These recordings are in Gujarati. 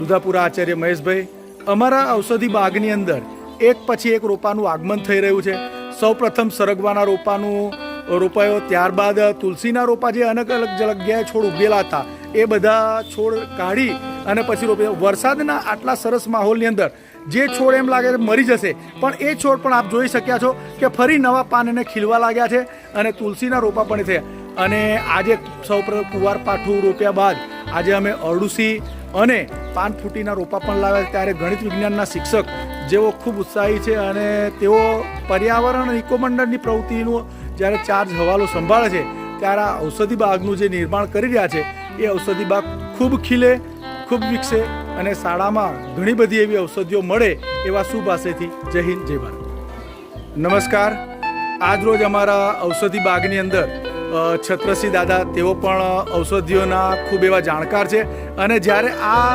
દુધાપુરા આચાર્ય મહેશભાઈ, અમારા ઔષધિ બાગની અંદર એક પછી એક રોપાનું આગમન થઈ રહ્યું છે. સૌ પ્રથમ સરગવાના રોપાનું રોપાયો, ત્યારબાદ તુલસીના રોપા જે અલગ અલગ જગ્યાએ છોડ ઉગેલા હતા, એ બધા છોડ કાઢી અને પછી રોપી. વરસાદના આટલા સરસ માહોલની અંદર જે છોડ એમ લાગે છે મરી જશે, પણ એ છોડ પણ આપ જોઈ શક્યા છો કે ફરી નવા પાન એને ખીલવા લાગ્યા છે અને તુલસીના રોપા પણ થયા અને આજે સૌપ્રથમ કુવાર પાઠું રોપ્યા બાદ આજે અમે અરડુસી અને પાન ફૂટીના રોપા પણ લાવ્યા ત્યારે ગણિત વિજ્ઞાનના શિક્ષક જેઓ ખૂબ ઉત્સાહી છે અને તેઓ પર્યાવરણ ઇકોમંડળની પ્રવૃત્તિનું જ્યારે ચાર્જ હવાલો સંભાળે છે, ત્યારે આ ઔષધિ બાગનું જે નિર્માણ કરી રહ્યા છે, એ ઔષધિ બાગ ખૂબ ખીલે, ખૂબ વિકસે અને શાળામાં ઘણી બધી એવી ઔષધિઓ મળે એવા શુભ આશયથી જય હિન્દ, જય ભારત. નમસ્કાર. આજરોજ અમારા ઔષધિ બાગની અંદર છત્રસિંહ દાદા તેઓ પણ ઔષધિઓના ખૂબ એવા જાણકાર છે અને જ્યારે આ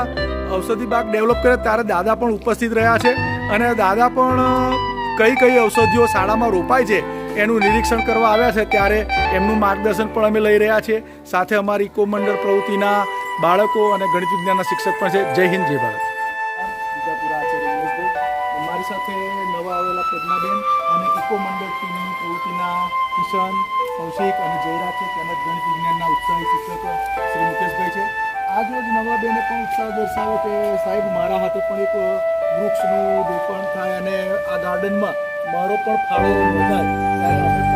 ઔષધિ બાગ ડેવલપ કરે ત્યારે દાદા પણ ઉપસ્થિત રહ્યા છે અને દાદા પણ કઈ કઈ ઔષધિઓ શાળામાં રોપાય છે એનું નિરીક્ષણ કરવા આવ્યા છે ત્યારે એમનું માર્ગદર્શન પણ અમે લઈ રહ્યા છીએ. સાથે અમારી ઇકો મંડળ પ્રવૃત્તિના બાળકો અને ગણિત વિજ્ઞાનના શિક્ષક પણ છે. જય હિન્દ, જય ભારત. મારી સાથે નવા આવેલા પ્રજ્ઞાબેન અને ઇકો મંડળ ટીમની પ્રવૃત્તિના કિશન, કૌશિક અને જયરાજ છે. તેમજ ગણિત વિજ્ઞાનના ઉત્સાહી શિક્ષક શ્રી મુકેશભાઈ છે. આજ રોજ નવા પણ ઉત્સાહ દર્શાવ્યો કે સાહેબ, મારા હાથે પણ એક વૃક્ષનું રોપણ થાય અને આ ગાર્ડનમાં મારો પણ ફાળો નોંધાય